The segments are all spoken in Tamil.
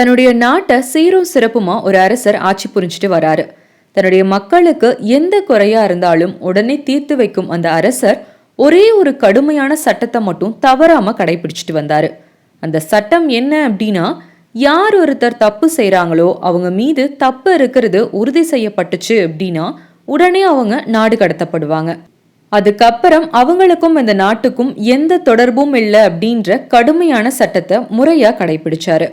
தன்னுடைய நாட்டை சீரும் சிறப்புமா ஒரு அரசர் ஆட்சி புரிஞ்சுட்டு வராரு. தன்னுடைய மக்களுக்கு எந்த குறையா இருந்தாலும் உடனே தீர்த்து வைக்கும் அந்த அரசர் ஒரே ஒரு கடுமையான சட்டத்தை மட்டும் தவறாம கடைபிடிச்சிட்டு வந்தாரு. அந்த சட்டம் என்ன அப்படின்னா யார் ஒருத்தர் தப்பு செய்கிறாங்களோ அவங்க மீது தப்பு இருக்கிறது உறுதி செய்யப்பட்டுச்சு அப்படின்னா உடனே அவங்க நாடு கடத்தப்படுவாங்க. அதுக்கப்புறம் அவங்களுக்கும் இந்த நாட்டுக்கும் எந்த தொடர்பும் இல்லை அப்படின்ற கடுமையான சட்டத்தை முறையாக கடைபிடிச்சாரு.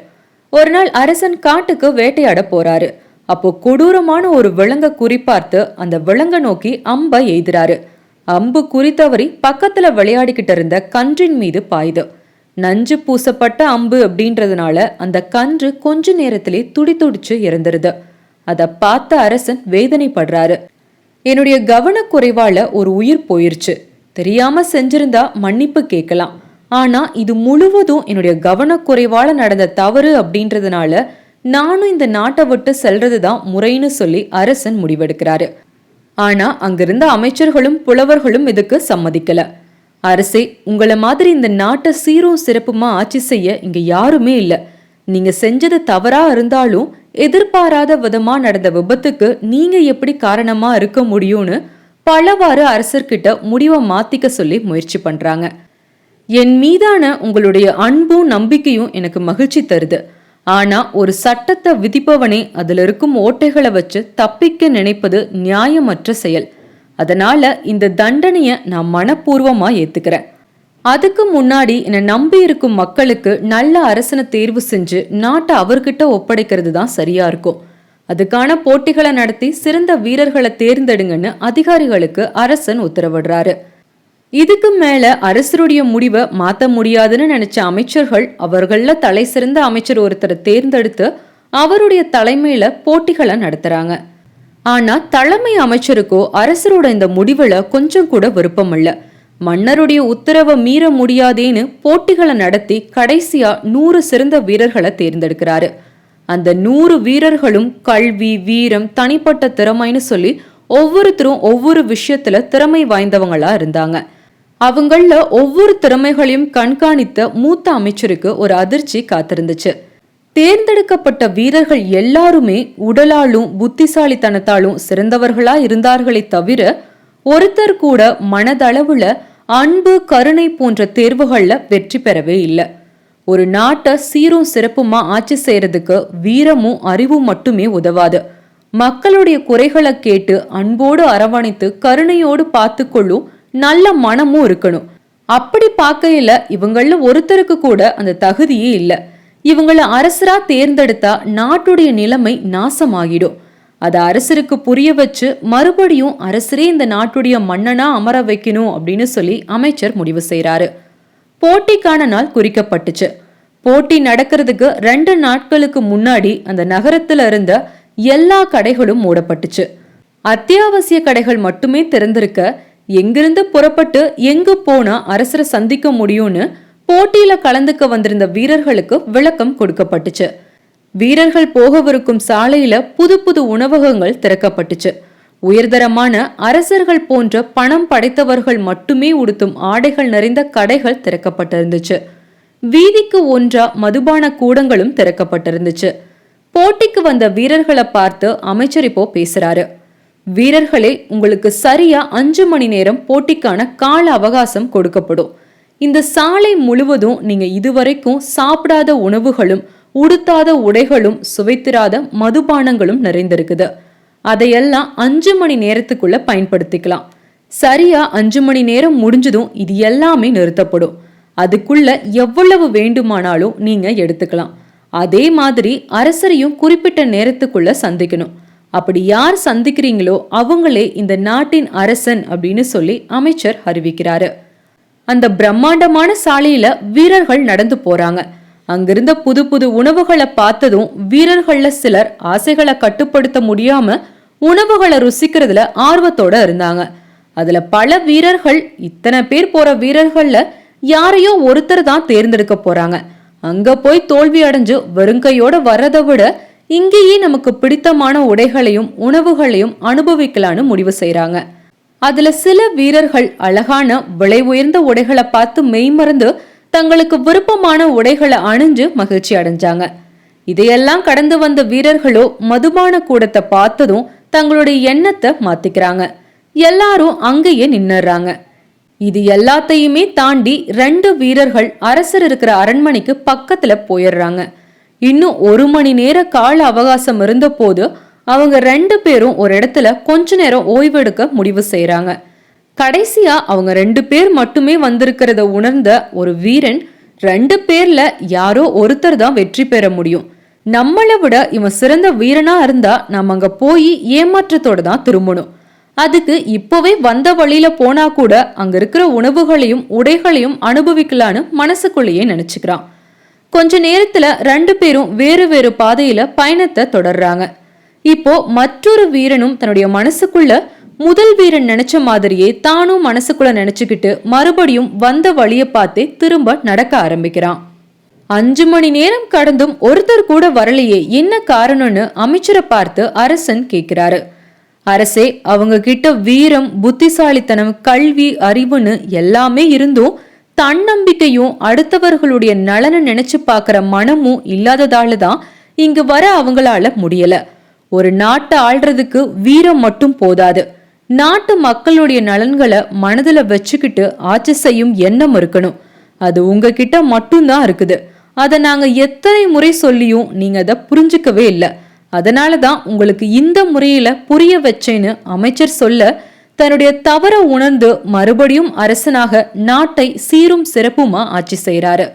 ஒரு நாள் அரசன் காட்டுக்கு வேட்டையாட போறாரு. அப்போ கொடூரமான ஒரு விலங்க குறிப்பார்த்து அந்த விலங்க நோக்கி அம்ப எய்துறாரு. அம்பு குறித்தவரி பக்கத்துல விளையாடிக்கிட்டு இருந்த கன்றின் மீது பாயுது. நஞ்சு பூசப்பட்ட அம்பு அப்படின்றதுனால அந்த கன்று கொஞ்ச நேரத்திலே துடி துடிச்சு இறந்துருது அதை பார்த்த அரசன் வேதனைப்படுறாரு. என்னுடைய கவனக்குறைவால ஒரு உயிர் போயிருச்சு. தெரியாம செஞ்சிருந்தா மன்னிப்பு கேட்கலாம். ஆனா இது முழுவதும் என்னுடைய கவனக்குறைவால நடந்த தவறு அப்படின்றதுனால நானும் இந்த நாட்டை விட்டு செல்றது தான் முறைன்னு சொல்லி அரசன் முடிவெடுக்கிறாரு. ஆனா அங்கிருந்த அமைச்சர்களும் புலவர்களும் இதுக்கு சம்மதிக்கல. அரசே உங்களை மாதிரி இந்த நாட்டை சீரும் சிறப்புமா ஆட்சி செய்ய இங்க யாருமே இல்ல. நீங்க செஞ்சது தவறா இருந்தாலும் எதிர்பாராத விதமா நடந்த விபத்துக்கு நீங்க எப்படி காரணமா இருக்க முடியும்னு பலவாறு அரசர்கிட்ட முடிவை மாத்திக்க சொல்லி முயற்சி பண்றாங்க. என் மீதான உங்களுடைய அன்பும் நம்பிக்கையும் எனக்கு மகிழ்ச்சி தருது. ஆனா ஒரு சட்டத்தை விதிப்பவனே அதில் இருக்கும் ஓட்டைகளை வச்சு தப்பிக்க நினைப்பது நியாயமற்ற செயல். அதனால இந்த தண்டனையை நான் மனப்பூர்வமா ஏத்துக்கிறேன். அதுக்கு முன்னாடி என்னை நம்பி இருக்கும் மக்களுக்கு நல்ல அரசனை தேர்வு செஞ்சு நாட்டை அவர்கிட்ட ஒப்படைக்கிறது தான் சரியா இருக்கும். அதுக்கான போட்டிகளை நடத்தி சிறந்த வீரர்களை தேர்ந்தெடுங்கன்னு அதிகாரிகளுக்கு அரசன் உத்தரவிடுறாரு. இதுக்கு மேல அரசருடைய முடிவை மாற்ற முடியாதுன்னு நினைச்ச அமைச்சர்கள் அவர்கள தலை சிறந்த அமைச்சர் ஒருத்தரை தேர்ந்தெடுத்து அவருடைய தலைமையில போட்டிகளை நடத்துறாங்க. ஆனா தலைமை அமைச்சருக்கோ அரசரோட இந்த முடிவுல கொஞ்சம் கூட விருப்பம் இல்ல மன்னருடைய உத்தரவை மீற முடியாதேன்னு போட்டிகளை நடத்தி கடைசியா நூறு சிறந்த வீரர்களை தேர்ந்தெடுக்கிறாரு. அந்த நூறு வீரர்களும் கல்வி வீரம் தனிப்பட்ட திறமைன்னு சொல்லி ஒவ்வொருத்தரும் ஒவ்வொரு விஷயத்துல திறமை வாய்ந்தவங்களா இருந்தாங்க. அவங்கள ஒவ்வொரு திறமைகளையும் கண்காணித்த மூத்த அமைச்சருக்கு ஒரு அதிர்ச்சி காத்திருந்துச்சு. தேர்ந்தெடுக்கப்பட்ட வீரர்கள் எல்லாருமே உடலாலும் புத்திசாலித்தனத்தாலும் சிறந்தவர்களா இருந்தார்களே தவிர ஒருத்தர் கூட மனதளவுல அன்பு கருணை போன்ற தேர்வுகள்ல வெற்றி பெறவே இல்லை. ஒரு நாட்டை சீரும் சிறப்புமா ஆட்சி செய்யறதுக்கு வீரமும் அறிவும் மட்டுமே உதவாது. மக்களுடைய குறைகளை கேட்டு அன்போடு அரவணைத்து கருணையோடு பார்த்துக்கொள்ளும் நல்ல மனமும் இருக்கணும். அப்படி பார்க்கையில இவங்கள ஒருத்தருக்கு கூட அந்த தகுதியே இல்லை. இவங்கள அரசரா தேர்ந்தெடுத்தா நாட்டுடைய நிலைமை நாசமாகிடும். அதை அரசருக்கு புரிய வச்சு மறுபடியும் அரசரே இந்த நாட்டுடைய மன்னனா அமர வைக்கணும் அப்படின்னு சொல்லி அமைச்சர் முடிவு செய்கிறாரு போட்டிக்கான நாள் குறிக்கப்பட்டுச்சு. போட்டி நடக்கிறதுக்கு ரெண்டு நாட்களுக்கு முன்னாடி அந்த நகரத்துல இருந்த எல்லா கடைகளும் மூடப்பட்டுச்சு. அத்தியாவசிய கடைகள் மட்டுமே திறந்திருக்க எங்கிருந்து புறப்பட்டு எங்கு போனா அரசரை சந்திக்க முடியும்னு போட்டியில கலந்துக்க வந்திருந்த வீரர்களுக்கு விளக்கம் கொடுக்கப்பட்டுச்சு. வீரர்கள் போகவிருக்கும் சாலையில புது புது உணவகங்கள் திறக்கப்பட்டுச்சு. உயர்தரமான அரசர்கள் போன்ற பணம் படைத்தவர்கள் மட்டுமே உடுத்தும் ஆடைகள் நிறைந்த கடைகள் திறக்கப்பட்டிருந்துச்சு. வீதிக்கு ஒன்றா மதுபான கூடங்களும் திறக்கப்பட்டிருந்துச்சு. போட்டிக்கு வந்த வீரர்களை பார்த்து அமைச்சர் இப்போ பேசுறாரு. வீரர்களே உங்களுக்கு சரியா அஞ்சு மணி நேரம் போட்டிக்கான கால அவகாசம் கொடுக்கப்படும். இந்த சாலை முழுவதும் நீங்க இதுவரைக்கும் சாப்பிடாத உணவுகளும் உடுத்தாத உடைகளும் சுவைத்திராத மதுபானங்களும் நிறைந்திருக்குது. அதையெல்லாம் அஞ்சு மணி நேரத்துக்குள்ள பயன்படுத்திக்கலாம். சரியா அஞ்சு மணி நேரம் முடிஞ்சதும் இது எல்லாமே நிறுத்தப்படும். அதுக்குள்ள எவ்வளவு வேண்டுமானாலும் நீங்க எடுத்துக்கலாம். அதே மாதிரி அரசரையும் குறிப்பிட்ட நேரத்துக்குள்ள சந்திக்கணும். அப்படி யார் சந்திக்கிறீங்களோ அவங்களே இந்த நாட்டின் அரசன் அப்படின்னு சொல்லி அமைச்சர் அறிவிக்கிறாரு. அந்த பிரம்மாண்டமான சாலையில வீரர்கள் நடந்து போறாங்க. அங்கிருந்த புது புது உணவுகளை பார்த்ததும் வீரர்கள்ல சிலர் ஆசைகளை கட்டுப்படுத்த முடியாம உணவுகளை ருசிக்கிறதுல ஆர்வத்தோட இருந்தாங்க. அதுல பல வீரர்கள் இத்தனை பேர் போற வீரர்கள்ல யாரையோ ஒருத்தர் தான் தேர்ந்தெடுக்க போறாங்க. அங்க போய் தோல்வி அடைஞ்சு வெறுங்கையோட வர்றதை விட இங்கேயே நமக்கு பிடித்தமான உடைகளையும் உணவுகளையும் அனுபவிக்கலான்னு முடிவு செய்கிறாங்க அதுல சில வீரர்கள் அழகான விலை உயர்ந்த உடைகளை பார்த்து மெய்மறந்து தங்களுக்கு விருப்பமான உடைகளை அணிஞ்சு மகிழ்ச்சி அடைஞ்சாங்க. இதையெல்லாம் கடந்து வந்த வீரர்களோ மதுபான கூடத்தை பார்த்ததும் தங்களுடைய எண்ணத்தை மாத்திக்கிறாங்க. எல்லாரும் அங்கேயே நின்னுறாங்க. இது எல்லாத்தையுமே தாண்டி ரெண்டு வீரர்கள் அரசர் இருக்கிற அரண்மனைக்கு பக்கத்துல போயிடுறாங்க. இன்னும் ஒரு மணி நேர கால அவகாசம் இருந்தபோது அவங்க ரெண்டு பேரும் ஒரு இடத்துல கொஞ்ச நேரம் ஓய்வெடுக்க முடிவு செய்கிறாங்க கடைசியா அவங்க ரெண்டு பேர் மட்டுமே வந்திருக்கிறத உணர்ந்த ஒரு வீரன் ரெண்டு பேர்ல யாரோ ஒருத்தர் தான் வெற்றி பெற முடியும். நம்மளை விட இவன் சிறந்த வீரனா இருந்தா நம்ம அங்க போய் ஏமாற்றத்தோட தான் திரும்பணும். அதுக்கு இப்போவே வந்த வழியில போனா கூட அங்க இருக்கிற உணவுகளையும் உடைகளையும் அனுபவிக்கலான்னு மனசுக்குள்ளேயே நினைச்சுக்கிறான். கொஞ்ச நேரத்துல ரெண்டு பேரும் வேறு வேறு பாதையில பயணத்தை தொடர்றாங்க. இப்போ மற்றொரு வீரனும் தன்னுடைய மனசுக்குள்ள முதல் வீரன் நினைச்ச மாதிரியே தானும் மனசுக்குள்ள நினைச்சுக்கிட்டு மறுபடியும் வந்த வழிய பார்த்தே திரும்ப நடக்க ஆரம்பிக்கிறான். அஞ்சு மணி நேரம் கடந்தும் ஒருத்தர் கூட வரலையே என்ன காரணம்னு அமைச்சரை பார்த்து அரசன் கேட்கிறாரு. அரசே அவங்க கிட்ட வீரம் புத்திசாலித்தனம் கல்வி அறிவுன்னு எல்லாமே இருந்தும் தன்னம்பிக்கையும் அடுத்தவர்களுடைய நலனை நினைச்சு பார்க்குற மனமும் இல்லாததால தான் இங்கு வர அவங்களால முடியல. ஒரு நாட்டை ஆள்றதுக்கு வீரம் மட்டும் போதாது. நாட்டு மக்களுடைய நலன்களை மனதில் வச்சுக்கிட்டு ஆட்சி செய்யும் எண்ணம் இருக்கணும். அது உங்ககிட்ட மட்டும்தான் இருக்குது. அதை நாங்கள் எத்தனை முறை சொல்லியும் நீங்கள் அதை புரிஞ்சுக்கவே இல்லை. அதனால தான் உங்களுக்கு இந்த முறையில் புரிய வச்சேன்னு அமைச்சர் சொல்ல தன்னுடைய தவற உணர்ந்து மறுபடியும் அரசனாக நாட்டை சீரும் சிறப்புமா ஆட்சி செய்யறாரு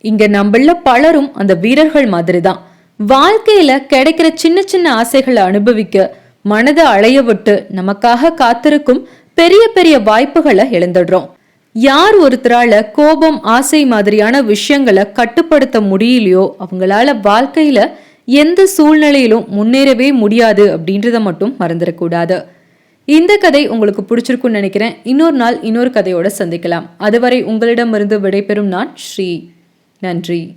இங்க நம்மள பலரும் அந்த வீரர்கள் மாதிரி தான் வாழ்க்கையில கிடைக்கிற சின்ன சின்ன ஆசைகளை அனுபவிக்க மனதை அலைய விட்டு நமக்காக காத்திருக்கும் பெரிய பெரிய வாய்ப்புகளை இழந்துடுறோம். யார் ஒருத்தரால கோபம் ஆசை மாதிரியான விஷயங்களை கட்டுப்படுத்த முடியலையோ அவங்களால வாழ்க்கையில எந்த சூழ்நிலையிலும் முன்னேறவே முடியாது அப்படின்றத மட்டும் மறந்துடக்கூடாது. இந்த கதை உங்களுக்கு பிடிச்சிருக்கும்னு நினைக்கிறேன். இன்னொரு நாள் இன்னொரு கதையோட சந்திக்கலாம். அதுவரை உங்களிடமிருந்து விடைபெறும் நான் ஸ்ரீ. நன்றி.